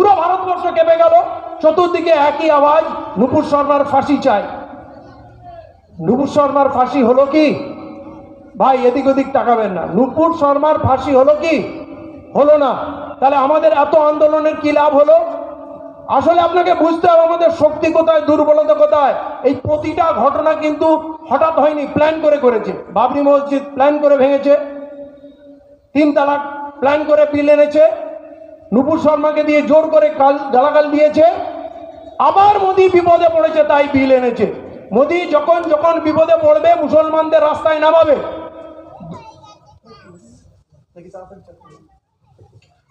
পুরো ভারতবর্ষ কেঁপে গেল। চতুর্দিকে একই আওয়াজ, নুপুর শর্মার ফাঁসি চাই। নুপুর শর্মার ফাঁসি হলো কি? ভাই, এদিক ওদিক তাকাবেন না। নুপুর শর্মার ফাঁসি হলো কি? হলো না। তাহলে আমাদের এত আন্দোলনের কি লাভ হলো? আসলে আপনাকে বুঝতে হবে আমাদের শক্তি কোথায়, দুর্বলতা কোথায়। এই প্রতিটা ঘটনা কিন্তু হঠাৎ হয়নি, প্ল্যান করে করেছে। বাবরি মসজিদ প্ল্যান করে ভেঙেছে। তিন তালাক প্ল্যান করে বিল এনেছে। নুপুর শর্মাকে দিয়ে জোর করে কাল গালাগাল দিয়েছে। আবার মোদি বিপদে পড়েছে, তাই বিল এনেছে। মোদি যখন যখন বিপদে পড়বে, মুসলমানদের রাস্তায় নামাবে।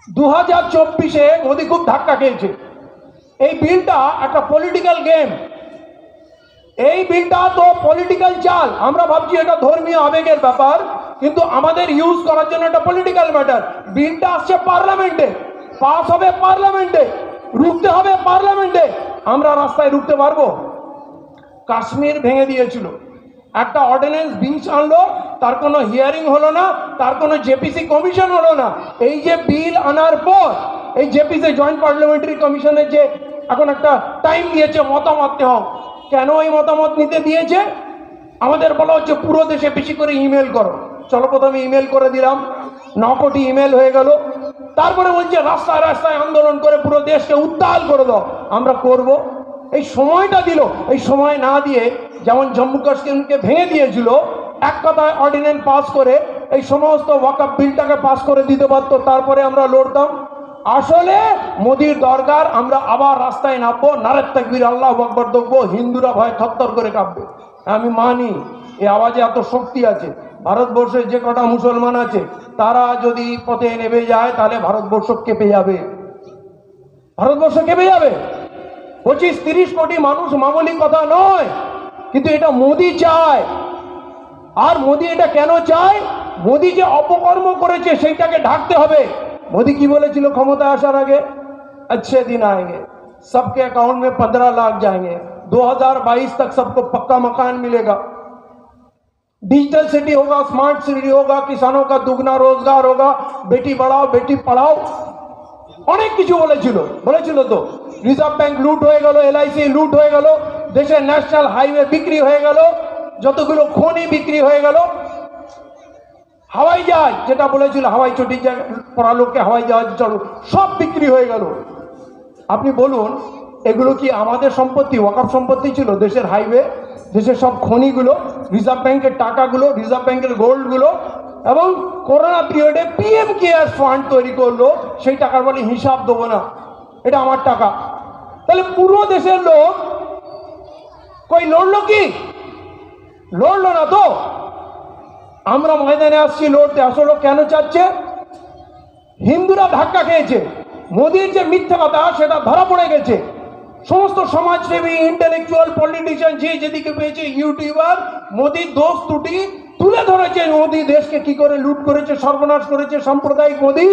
দু হাজার চব্বিশে মোদি খুব ধাক্কা খেয়েছে। এই বিলটা একটা পলিটিক্যাল গেম এই বিলটা তো পলিটিক্যাল চাল। আমরা ভাবছি এটা ধর্মীয় আবেগের ব্যাপার, কিন্তু আমাদের ইউজ করার জন্য এটা পলিটিক্যাল ম্যাটার বিলটা আসছে পার্লামেন্টে পাস হবে পার্লামেন্টে, রুখতে হবে পার্লামেন্টে। আমরা রাস্তায় রুখতে পারব? কাশ্মীর ভেঙে দিয়েছিল। একটা অর্ডিন্যান্স বিঞ্চ আনলো, তার কোনো হিয়ারিং হলো না, তার কোনো জেপিসি কমিশন হলো না। এই যে বিল আনার পর, এই জেপিসি জয়েন্ট পার্লামেন্টারি কমিশনের যে এখন একটা টাইম দিয়েছে মতামত নেওয়া। কেন এই মতামত নিতে দিয়েছে? আমাদের বলা হচ্ছে পুরো দেশে বেশি করে ইমেল করো। চলো প্রথমে ইমেল করে দিলাম। ন কোটি ইমেল হয়ে গেল। তারপরে বলছে রাস্তায় রাস্তায় আন্দোলন করে পুরো দেশকে উত্তাল করে দাও। আমরা করব। এই সময়টা দিল। এই সময় না দিয়ে যেমন জম্মু কাশ্মীরকে ভেঙে দিয়েছিল, এক কথায় অর্ডিন্যান্স পাস করে এই সমস্ত ওয়াকআপ বিলটাকে পাস করে দিতে পারতো, তারপরে আমরা লড়তাম। আসলে মোদির দরকার, আমরা আবার রাস্তায় নামবো। নারের তাকবির, আল্লাহ আকবর দেখব, হিন্দুরা ভয় থরথর করে কাঁপবে। আমি মানি এ আওয়াজে এত শক্তি আছে। ভারতবর্ষের যে কটা মুসলমান আছে তারা যদি পথে নেমে যায় তাহলে ভারতবর্ষ কেঁপে যাবে ভারতবর্ষ কেঁপে যাবে পঁচিশ তিরিশ কোটি মানুষ মামুলি কথা নয় কিন্তু এটা মোদি চায় আর মোদি এটা কেন চায় মোদি যে অপকর্ম করেছে সেইটাকে ঢাকতে হবে মোদি কি বলেছিল ক্ষমতায় আসার আগে अच्छे दिन आएंगे सबके अकाउंट में पंद्रह लाख जाएंगे 2022 तक सबको पक्का मकान मिलेगा डिजिटल सिटी होगा स्मार्ट सिटी होगा किसानों का दुगना रोजगार होगा बेटी बढ़ाओ बेटी पढ़ाओ অনেক কিছু বলেছিল বলেছিল তো রিজার্ভ ব্যাংক লুট হয়ে গেল এলআইসি লুট হয়ে গেল দেশের ন্যাশনাল হাইওয়ে বিক্রি হয়ে গেল যতগুলো খনি বিক্রি হয়ে গেল হাওয়াই জাহাজ যেটা বলেছিল হাওয়াই চটির জায়গা পড়া লোককে হাওয়াই জাহাজ চলো সব বিক্রি হয়ে গেল আপনি বলুন এগুলো কি আমাদের সম্পত্তি ওয়াকাপ সম্পত্তি ছিল দেশের হাইওয়ে দেশের সব খনিগুলো, রিজার্ভ ব্যাংকের টাকাগুলো, রিজার্ভ ব্যাংকের গোল্ডগুলো এবং করোনা পিরিয়ডে পিএম কেয়ার ফান্ড তৈরি করল, সেই টাকার বলে হিসাব দেবো না। এটা আমার টাকা। তাহলে পুরো দেশের লোক কই লড়লো কি? লড়লো না তো? আমরা ময়দানে আসছি, লড়তে আসলে কেন চাচ্ছে? হিন্দুরা ধাক্কা খেয়েছে, মোদির যে মিথ্যা কথা, সেটা ধরা পড়ে গেছে। সমস্ত সমাজসেবী ইন্টেলেকচুয়াল পলিটিশিয়ান যে যেদিকে পেয়েছে ইউটিউবার মোদির দোষ ত্রুটি তুলে ধরেছে। মোদি দেশকে কি করে লুট করেছে, সর্বনাশ করেছে সাম্প্রদায়িক মোদি?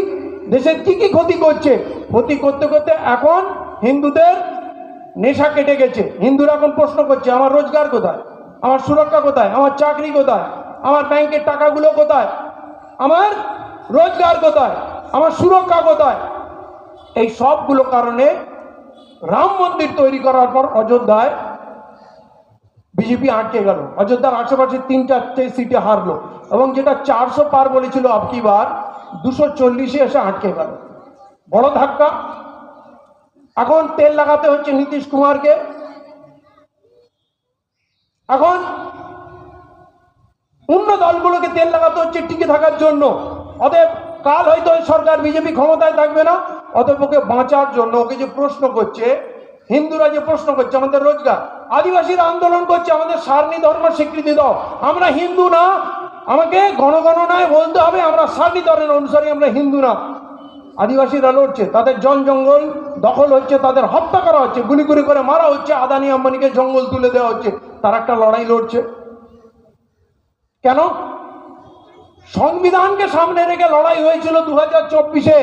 দেশের কি কি ক্ষতি করছে? ক্ষতি করতে করতে এখন হিন্দুদের নেশা কেটে গেছে। হিন্দুরা এখন প্রশ্ন করছে, আমার রোজগার কোথায়? আমার সুরক্ষা কোথায়? আমার চাকরি কোথায়? আমার ব্যাংকের টাকাগুলো কোথায়? আমার রোজগার কোথায়? আমার সুরক্ষা কোথায়? এই সবগুলো কারণে রাম মন্দির তৈরি করার পর অযোধ্যায় বিজেপি আটকে গেল। অযোধ্যার আশেপাশে তিন চারটে সিটে হারলো এবং যেটা চারশো পার বলেছিল আপকি বার, দুশো চল্লিশে এসে আটকে গেল। বড় ধাক্কা। এখন তেল লাগাতে হচ্ছে নীতিশ কুমারকে। এখন অন্য দলগুলোকে তেল লাগাতে হচ্ছে টিকে থাকার জন্য। অতএব কাল হয়তো এই সরকার বিজেপি ক্ষমতায় থাকবে না ওকে বাঁচার জন্য ওকে যে প্রশ্ন করছে, হিন্দুরা যে প্রশ্ন করছে, আমাদের রোজগার। আদিবাসীরা আন্দোলন করছে, আমাদের সারণী ধর্ম স্বীকৃতি দাও। আমরা হিন্দু না, আমাকে গণগণনায় বলতে হবে, আমরা সারণী ধর্মের অনুসারী, আমরা হিন্দু না। আদিবাসীরা লড়ছে, তাদের জন জঙ্গল দখল হচ্ছে, তাদের হত্যা করা হচ্ছে, গুলি গুলি করে মারা হচ্ছে, আদানি আম্বানিকে জঙ্গল তুলে দেওয়া হচ্ছে, তার একটা লড়াই লড়ছে। কেন? সংবিধানকে সামনে রেখে লড়াই হয়েছিল দু হাজার চব্বিশে।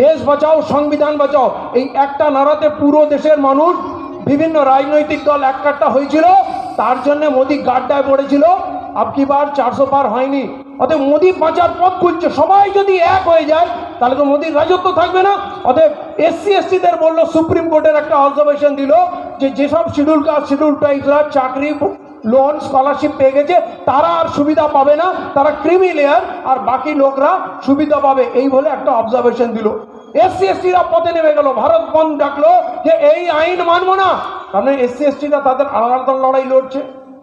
দেশ বাঁচাও, সংবিধান বাঁচাও। এই একটা নাড়াতে পুরো দেশের মানুষ, বিভিন্ন রাজনৈতিক দল এক কাট্টা হয়েছিল। তার জন্য মোদী গাড্ডায় পড়েছিল। আপকি বার চারশো পার হয়নি। অতএব মোদী বাঁচার পথ খুঁজছে সবাই যদি এক হয়ে যায়, তাহলে তো মোদির রাজত্ব থাকবে না। অতএব এসসি, এসটিদের বলল, সুপ্রিম কোর্টের একটা অবজারভেশন দিল যে যেসব শিডিউল কাস্ট শিডিউল ট্রাইবরা চাকরি লোন স্কলারশিপ পেয়ে গেছে, তারা আর সুবিধা পাবে না, তারা ক্রিমি লেয়ার আর বাকি লোকরা সুবিধা পাবে। এই বলে একটা অবজারভেশন দিল। এসসি এসটিরা পথে নেমে গেল। ভারত বন্ধ ডাকলো যে, এই আইন মানবো না। কারণ এসসি এসটিরা তাদের আলাদা লড়াই লড়ছে।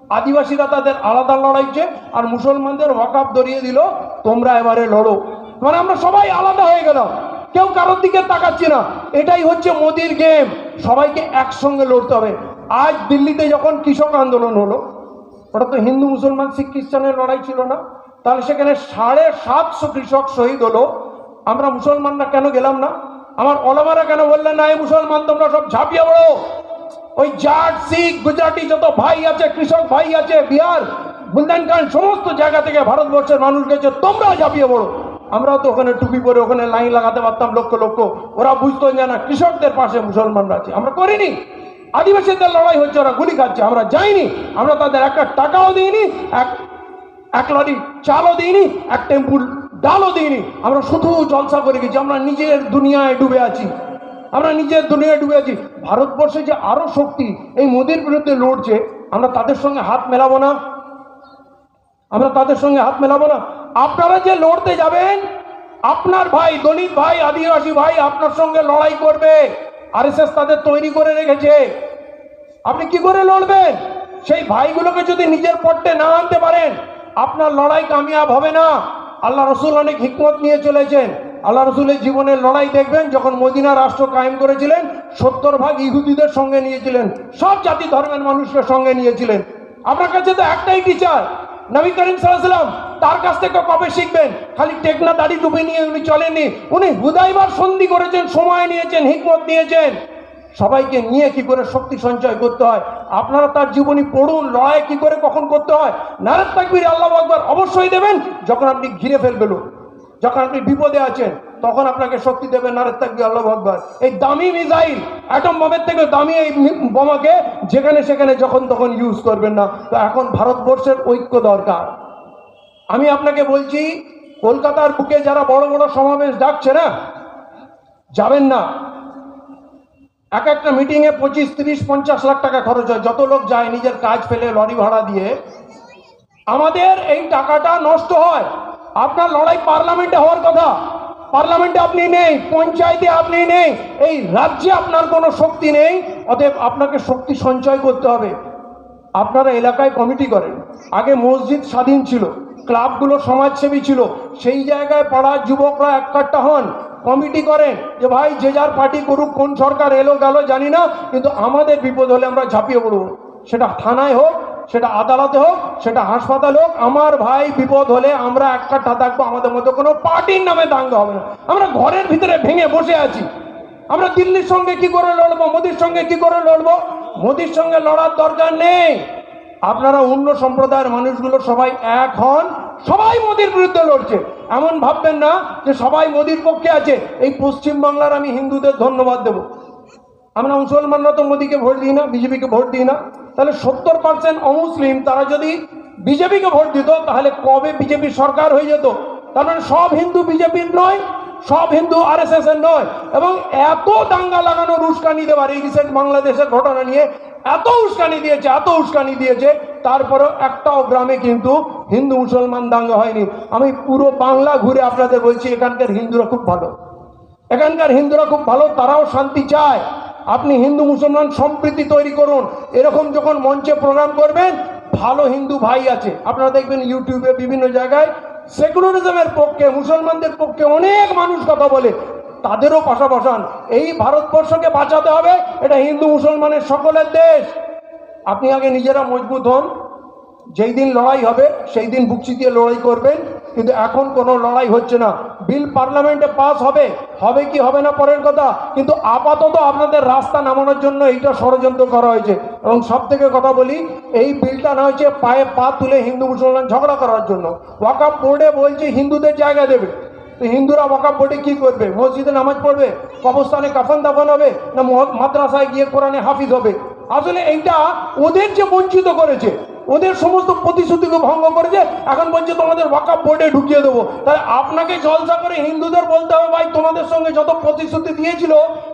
আদিবাসীরা তাদের আলাদা লড়াইছে, আর মুসলমানদের ওয়াকাপ ধরিয়ে দিল, তোমরা এবারে লড়ো। মানে আমরা সবাই আলাদা হয়ে গেলাম। কেউ কারোর দিকে তাকাচ্ছি না। এটাই হচ্ছে মোদির গেম সবাইকে একসঙ্গে লড়তে হবে। আজ দিল্লিতে যখন কৃষক আন্দোলন হলো, ওটা তো হিন্দু মুসলমান, শিখ খ্রিস্টানের লড়াই ছিল না, তাহলে সেখানে সাড়ে সাতশো কৃষক শহীদ হলো। আমরা মুসলমানরা কেন গেলাম না? আমার ওলামারা কেন বললেন না, এই মুসলমান, তোমরা সব ঝাঁপিয়ে পড়ো। ওই জাট, শিখ, গুজরাটি যত ভাই আছে, কৃষক ভাই আছে, বিহার বুলদানকান সমস্ত জায়গা থেকে ভারতবর্ষের মানুষ গেছে তোমরাও ঝাঁপিয়ে পড়ো। আমরাও তো ওখানে টুপি পরে ওখানে লাইন লাগাতে পারতাম লক্ষ লক্ষ। ওরা বুঝতো যে না, কৃষকদের পাশে মুসলমানরা আছে। আমরা করিনি। আদিবাসীদের লড়াই হচ্ছে, ওরা গুলি খাচ্ছে। আমরা যাইনি, আমরা তাদের একটা টাকাও দিইনি, এক এক লরি চালও দিইনি, এক টেম্পুল ডালও দিইনি। আমরা শুধু জলসা করে গেছি, আমরা নিজের দুনিয়ায় ডুবে আছি। আমরা নিজের দুনিয়ায় ডুবে আছি। ভারতবর্ষে যে আরও শক্তি এই মোদির বিরুদ্ধে লড়ছে, আমরা তাদের সঙ্গে হাত মেলাবো না। আমরা তাদের সঙ্গে হাত মেলাবো না। আপনারা যে লড়তে যাবেন, আপনার ভাই, দলিত ভাই, আদিবাসী ভাই আপনার সঙ্গে লড়াই করবে। আরএসএস তাদের তৈরি করে রেখেছে। আপনি কি করে লড়বেন? সেই ভাইগুলোকে যদি নিজের পট্টে না আনতে পারেন, আপনার লড়াই কামিয়াব হবে না। আল্লাহ রসুল অনেক হিকমত নিয়ে চলেছেন। আল্লাহ রসুলের জীবনের লড়াই দেখবেন, যখন মদিনা রাষ্ট্র কায়েম করেছিলেন, সত্তর ভাগ ইহুদিদের সঙ্গে নিয়েছিলেন, সব জাতি ধর্মের মানুষকে সঙ্গে নিয়েছিলেন। আপনার কাছে তো একটাই টিচার নবী করিম সাল্লাম তার কাছ থেকে কবে শিখবেন? খালি টেকনা দাড়ি টুপি নিয়ে উনি চলেননি। উনি হুদাইবার সন্ধি করেছেন, সময় নিয়েছেন, হিকমত নিয়েছেন। সবাইকে নিয়ে কি করে শক্তি সঞ্চয় করতে হয়? আপনারা তার জীবনী পড়ুন লড়াই কি করে কখন করতে হয়? নারাজ তাকবির আল্লাহ আকবর অবশ্যই দেবেন, যখন আপনি ঘিরে ফেলবেন যখন আপনি বিপদে আছেন, তখন আপনাকে শক্তি দেবে নারাজ তাকবির আল্লাহ আকবর। এই দামি মিসাইল, অ্যাটম বোমের থেকে দামি এই বোমাকে যেখানে সেখানে যখন তখন ইউজ করবেন না। তো এখন ভারতবর্ষের ঐক্য দরকার। আমি আপনাকে বলছি, কলকাতার বুকে যারা বড় বড় সমাবেশ ডাকছে না, যাবেন না। এক একটা মিটিংয়ে পঁচিশ, তিরিশ, পঞ্চাশ লাখ টাকা খরচ হয়। যত লোক যায়, নিজের কাজ ফেলে, লরি ভাড়া দিয়ে। আমাদের এই টাকাটা নষ্ট হয়। আপনার লড়াই পার্লামেন্টে হওয়ার কথা। পার্লামেন্টে আপনি নেই, পঞ্চায়েতে আপনি নেই। এই রাজ্যে আপনার কোনো শক্তি নেই। অতএব আপনাকে শক্তি সঞ্চয় করতে হবে। আপনারা এলাকায় কমিটি করেন। আগে মসজিদ স্বাধীন ছিল। ক্লাবগুলো সমাজসেবী ছিল, সেই জায়গায় পাড়ার যুবকরা এককাট্টা হন। কমিটি করেন যে, ভাই, যে যার পার্টি করুক, কোন সরকার এলো গেল জানি না, কিন্তু আমাদের বিপদ হলে আমরা ঝাঁপিয়ে পড়ব। সেটা থানায় হোক, সেটা আদালতে হোক, সেটা হাসপাতাল হোক, আমার ভাই বিপদ হলে আমরা এককাট্টা থাকব, আমাদের মধ্যে কোনো পার্টির নামে দাঙ্গা হবে না। আমরা ঘরের ভিতরে ভেঙে বসে আছি। আমরা দিল্লির সঙ্গে কি করে লড়বো, মোদির সঙ্গে কি করে লড়বো? মোদির সঙ্গে লড়ার দরকার নেই। আপনারা অন্য সম্প্রদায়ের মানুষগুলো সবাই এক হন, সবাই মোদির বিরুদ্ধে লড়ছে। এমন ভাববেন না যে সবাই মোদির পক্ষে আছে। এই পশ্চিম বাংলার আমি হিন্দুদের ধন্যবাদ দেব। আমরা মুসলমানরা তো মোদিকে ভোট দিই না, বিজেপিকে ভোট দিই না। তাহলে সত্তর পার্সেন্ট অমুসলিম, তারা যদি বিজেপিকে ভোট দিত, তাহলে কবে বিজেপি সরকার হয়ে যেত? তার মানে সব হিন্দু বিজেপির নয়, সব হিন্দু আর এস এর নয়। এবং এত দাঙ্গা লাগানো উস্কানি দেওয়ার এই রিসেন্ট বাংলাদেশের ঘটনা নিয়ে এত উস্কানি দিয়েছে, এত উস্কানি দিয়েছে, তারপরেও একটাও গ্রামে কিন্তু হিন্দু মুসলমান দাঙ্গা হয়নি। আমি পুরো বাংলা ঘুরে আপনাদের বলছি, এখানকার হিন্দুরা খুব ভালো। এখানকার হিন্দুরা খুব ভালো, তারাও শান্তি চায়। আপনি হিন্দু মুসলমান সম্প্রীতি তৈরি করুন। এরকম যখন মঞ্চে প্রোগ্রাম করবেন, ভালো হিন্দু ভাই আছে। আপনারা দেখবেন ইউটিউবে বিভিন্ন জায়গায় সেকুলারিজমের পক্ষে, মুসলমানদের পক্ষে অনেক মানুষ কথা বলে। তাদেরও পাশা বসান এই ভারতবর্ষকে বাঁচাতে হবে, এটা হিন্দু মুসলমানের সকলের দেশ। আপনি আগে নিজেরা মজবুত হন, যেই দিন লড়াই হবে, সেই দিন বুক চিতিয়ে লড়াই করবেন, কিন্তু এখন কোনো লড়াই হচ্ছে না। বিল পার্লামেন্টে পাস হবে হবে কি হবে না পরের কথা, কিন্তু আপাতত আপনাদের রাস্তা নামানোর জন্য এইটা ষড়যন্ত্র করা হয়েছে। এবং সব থেকে কথা বলি, এই বিলটা না হয়েছে পায়ে পা তুলে হিন্দু মুসলমান ঝগড়া করার জন্য। ওয়াকাপ বোর্ডে বলছে হিন্দুদের জায়গা দেবে। তো হিন্দুরা ওয়াকাপ বোর্ডে কী করবে? মসজিদে নামাজ পড়বে? কবস্থানে কাফন দাফন হবে? না মাদ্রাসায় গিয়ে কোরআনে হাফিজ হবে? আসলে এইটা ওদের যে বঞ্চিত করেছে ওদের সমস্ত প্রতিশ্রুতিকে ভঙ্গ করেছে এখন বলছে তোমাদের ওয়াকাপ বোর্ডে ঢুকিয়ে দেবো। তাহলে আপনাকে জলসা করে হিন্দুদের বলতে হবে, ভাই, তোমাদের সঙ্গে যত প্রতিশ্রুতি দিয়েছিল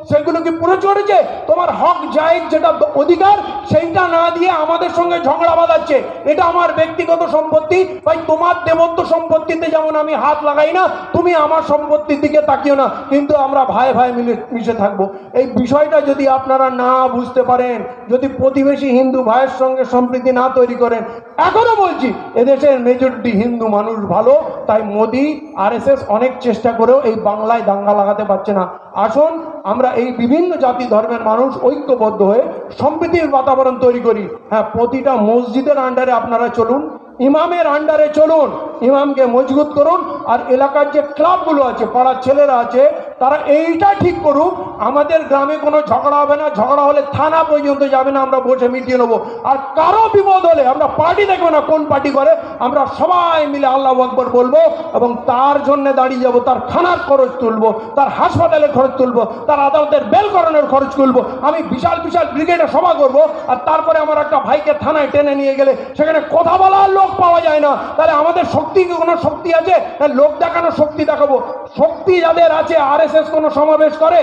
সেগুলো কি পুরো চড়েছে? তোমার হক, জায়েজ যেটা অধিকার, সেইটা না দিয়ে আমাদের সঙ্গে ঝগড়া বাঁধাচ্ছে। এটা আমার ব্যক্তিগত সম্পত্তি। ভাই, তোমার দেবত্ব সম্পত্তিতে যেমন আমি হাত লাগাই না, তুমি আমার সম্পত্তির দিকে তাকিও না। কিন্তু আমরা ভাই ভাই মিলে মিশে থাকব। এই বিষয়টা যদি আপনারা না বুঝতে পারেন, যদি প্রতিবেশী হিন্দু ভাইয়ের সঙ্গে সম্প্রীতি না তৈরি করেন। এখনও বলছি, এদেশের মেজরিটি হিন্দু মানুষ ভালো, তাই মোদি আরএসএস অনেক চেষ্টা করেও এই বাংলায় দাঙ্গা লাগাতে পারছে না। আসুন, আমরা এই বিভিন্ন জাতি ধর্মের মানুষ ঐক্যবদ্ধ হয়ে সম্প্রীতির বাতাবরণ তৈরি করি। হ্যাঁ প্রতিটা মসজিদের আন্ডারে আপনারা চলুন, ইমামের আন্ডারে চলুন, ইমামকে মজবুত করুন আর এলাকার যে ক্লাবগুলো আছে, পাড়ার ছেলেরা আছে, তারা এইটা ঠিক করুক, আমাদের গ্রামে কোনো ঝগড়া হবে না, ঝগড়া হলে থানা পর্যন্ত যাবে না, আমরা বসে মিটিয়ে নেব। আর কারও বিপদ হলে আমরা পার্টি দেখব না কোন পার্টি করে, আমরা সবাই মিলে আল্লাহ আকবর বলব এবং তার জন্য দাঁড়িয়ে যাব, তার থানার খরচ তুলবো, তার হাসপাতালের খরচ তুলবো, তার আদালতের বেল করানোর খরচ তুলবো, আমি বিশাল বিশাল ব্রিগেডে সভা করব, আর তারপরে আমার একটা ভাইকে থানায় টেনে নিয়ে গেলে, সেখানে কথা বলার লোক পাওয়া যায় না। তাহলে আমাদের শক্তি কোনো শক্তি আছে? লোক দেখানোর শক্তি দেখাবো। শক্তি যাদের আছে আর এস এস কোনো সমাবেশ করে?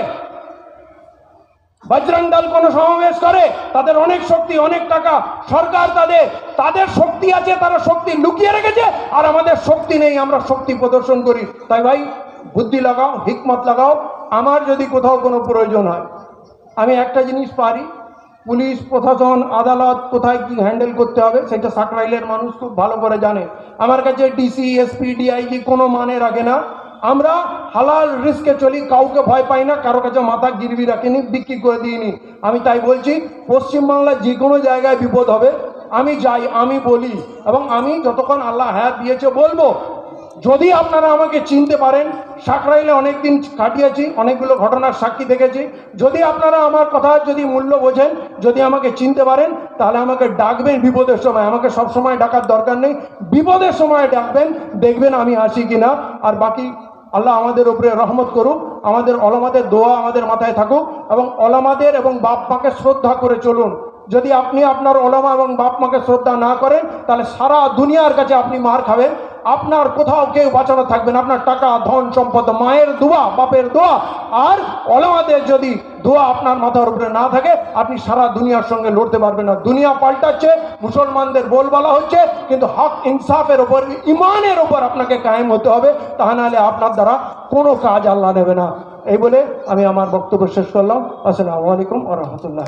বজরং দল কোনো সমাবেশ করে? তাদের অনেক শক্তি, অনেক টাকা। সরকার তাদের তাদের শক্তি আছে, তারা শক্তি লুকিয়ে রেখেছে, আর আমাদের শক্তি নেই, আমরা শক্তি প্রদর্শন করি। তাই ভাই, বুদ্ধি লাগাও, হিকমত লাগাও। আমার যদি কোথাও কোনো প্রয়োজন হয়, আমি একটা জিনিস পারি পুলিশ প্রশাসন, আদালত কোথায় কি হ্যান্ডেল করতে হবে, সেটা সাকরাইলের মানুষ খুব ভালো করে জানে। আমার কাছে ডিসি এসপি ডিআইজি কোনো মানে রাখে না। আমরা হালাল রিস্কে চলি, কাউকে ভয় পাই না, কারও কাছে মাথা গিরবি রাখিনি, বিক্রি করে দিইনি। আমি তাই বলছি, পশ্চিমবাংলার যে কোনো জায়গায় বিপদ হবে, আমি যাই, আমি বলি, এবং আমি যতক্ষণ আল্লাহ হ্যাঁ দিয়েছে বলব যদি আপনারা আমাকে চিনতে পারেন সাকরাইলে অনেক দিন কাটিয়েছি, অনেকগুলো ঘটনার সাক্ষী দেখেছি। যদি আপনারা আমার কথা যদি মূল্য বোঝেন, যদি আমাকে চিনতে পারেন, তাহলে আমাকে ডাকবেন বিপদের সময়। আমাকে সব সময় ডাকার দরকার নেই। বিপদের সময় ডাকবেন, দেখবেন আমি আসি কিনা। আর বাকি, আল্লাহ আমাদের উপরে রহমত করুক, আমাদের অলমাদের দোয়া আমাদের মাথায় থাকুক, এবং অলমাদের এবং বাপ মাকে শ্রদ্ধা করে চলুন। যদি আপনি আপনার ওলামা এবং বাপ মাকে শ্রদ্ধা না করেন, তাহলে সারা দুনিয়ার কাছে আপনি মার খাবেন। আপনার কোথাও কেউ বাঁচানো থাকবে না। আপনার টাকা, ধন, সম্পদ, মায়ের দোয়া, বাপের দোয়া, আর ওলামাদের যদি দোয়া আপনার মাথার উপরে না থাকে, আপনি সারা দুনিয়ার সঙ্গে লড়তে পারবেন না। দুনিয়া পাল্টাচ্ছে, মুসলমানদের বলা হচ্ছে, কিন্তু হক ইনসাফের ওপর ইমানের ওপর আপনাকে কায়েম হতে হবে। তা নাহলে আপনার দ্বারা কোনো কাজ আল্লাহ নেবে না। এই বলে আমি আমার বক্তব্য শেষ করলাম। আসসালামু আলাইকুম আ রহমতুল্লাহ